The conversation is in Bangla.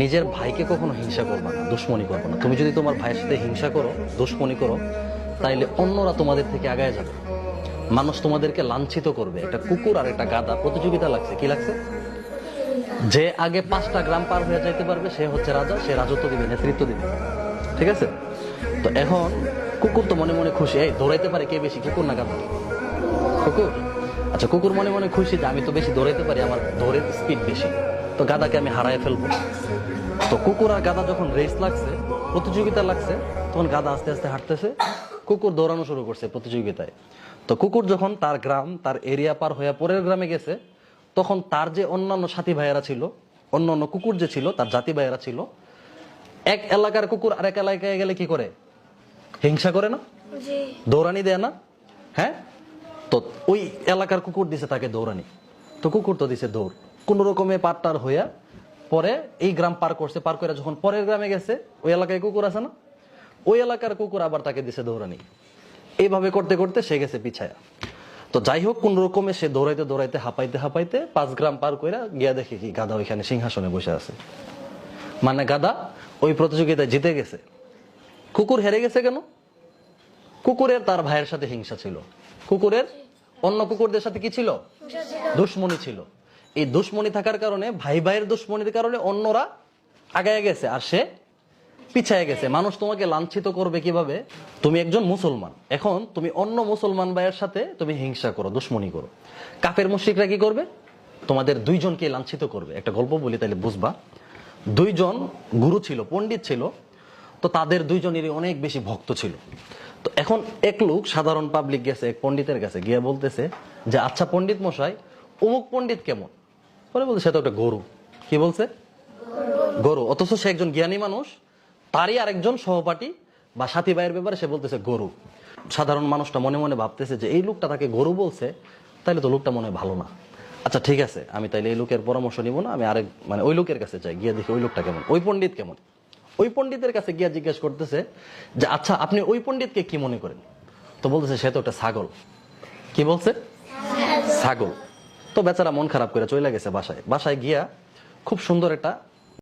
নিজের ভাইকে কখনো হিংসা করবে না, দুশ্মনী করবে না। তুমি যদি তোমার ভাইয়ের সাথে হিংসা করো, দুশ্মনী করো, তাইলে অন্যরা তোমাদের থেকে আগায় যাবে। মানুষ তোমাদেরকে লাঞ্ছিত করবে। একটা কুকুর আর একটা গাদা প্রতিযোগিতা লাগছে, কি লাগছে? যে আগে পাঁচটা গ্রাম পার হয়ে যাইতে পারবে, সে হচ্ছে রাজা, সে রাজত্ব দিবে, নেতৃত্ব দিবে। ঠিক আছে? তো এখন কুকুর তো মনে মনে খুশি। এই, দৌড়াইতে পারে কে বেশি, কুকুর না গাদা কুকুর? আচ্ছা কুকুর মনে মনে খুশি যে আমি তো বেশি দৌড়াইতে পারি, আমার দৌড়ের স্পিড বেশি। তো গাদাকে আমি হারায় ফেলব। তো কুকুর আর গাদা যখন রেস লাগছে প্রতিযোগিতা লাগছে তখন গাদা আস্তে আস্তে হাঁটতেছে কুকুর দৌড়ানো শুরু করছে প্রতিযোগিতায়। তো কুকুর যখন তার গ্রাম তার এরিয়া পার হয়ে পরের গ্রামে গেছে তখন তার যে অন্যান্য সাথী ভাইয়েরা ছিল অন্য অন্য কুকুর যে ছিল তার জাতি ভাইয়েরা ছিল এক এলাকার কুকুর আরেক এলাকায় গেলে কি করে? হিংসা করে না? দৌড়ানি দেয় না? হ্যাঁ? তো ওই এলাকার কুকুর দিছে তাকে দৌড়ানি। তো কুকুর তো দিছে দৌড়। কোন রকমে পাট্টার হইয়া পরে এই গ্রাম পার করছে, পার করে যখন পরের গ্রামে গেছে, ওই এলাকায় কুকুর আছে না? ওই এলাকার কুকুর আবার তাকে দিছে দৌড়ানি। এইভাবে করতে করতে সে গেছে পিছায়া। তো যাই হোক, কোন রকমে সে দৌড়াইতে দৌড়াইতে, হাঁপাইতে হাঁপাইতে পাঁচ গ্রাম পার কইরা গিয়া দেখে কি গাদা ওইখানে সিংহাসনে বসে আছে। মানে গাদা ওই প্রতিযোগিতায় জিতে গেছে। কুকুর হেরে গেছে কেন? কুকুরের তার ভাইয়ের সাথে হিংসা ছিল। কুকুরের অন্য কুকুরদের সাথে কি ছিল? দুশ্মনী ছিল। এই দুশ্মনী থাকার কারণে, ভাই ভাইয়ের দুশ্মনীর কারণে অন্যরা আগায় গেছে আর সে পিছায় গেছে। মানুষ তোমাকে লাঞ্ছিত করবে কীভাবে? তুমি একজন মুসলমান। এখন তুমি অন্য মুসলমান ভাইয়ের সাথে তুমি হিংসা করো, দুশ্মনী করো। কাফের মুশ্রিকরা কি করবে? তোমাদের দুইজনকে লাঞ্ছিত করবে। একটা গল্প বলি তাহলে বুঝবা। দুইজন গুরু ছিল, পণ্ডিত ছিল, তো তাদের দুইজনেরই অনেক বেশি ভক্ত ছিল। তো এখন এক লোক সাধারণ পাবলিক গেছে, এক পণ্ডিতের কাছে, গিয়ে বলতেছে যে আচ্ছা পণ্ডিত মশাই, অমুক পণ্ডিত কেমন? পরে বলছে সে তো একটা গরু। কি বলছে? গরু। অথচ সে একজন জ্ঞানী মানুষ তারই আরেকজন সহপাঠী বা সাথী ভাইয়ের ব্যাপারে সে বলতেছে গরু। সাধারণ মানুষটা মনে মনে ভাবতেছে যে এই লোকটা তাকে গরু বলছে তাহলে তো লোকটা মনে হয় ভালো না। আচ্ছা ঠিক আছে আমি তাইলে এই লোকের পরামর্শ নিব না আমি আরেক মানে ওই লোকের কাছে চাই গিয়ে দেখি ওই লোকটা কেমন। ওই পণ্ডিত কেমন? ওই পণ্ডিতের কাছে গিয়া জিজ্ঞেস করতেছে যে আচ্ছা আপনি ওই পণ্ডিতকে কি মনে করেন? তো বলতেছে সে তো একটা ছাগল। কি বলছে? ছাগল। তো বেচারা মন খারাপ করে চলে গেছে বাসায়। বাসায় গিয়া খুব সুন্দর একটা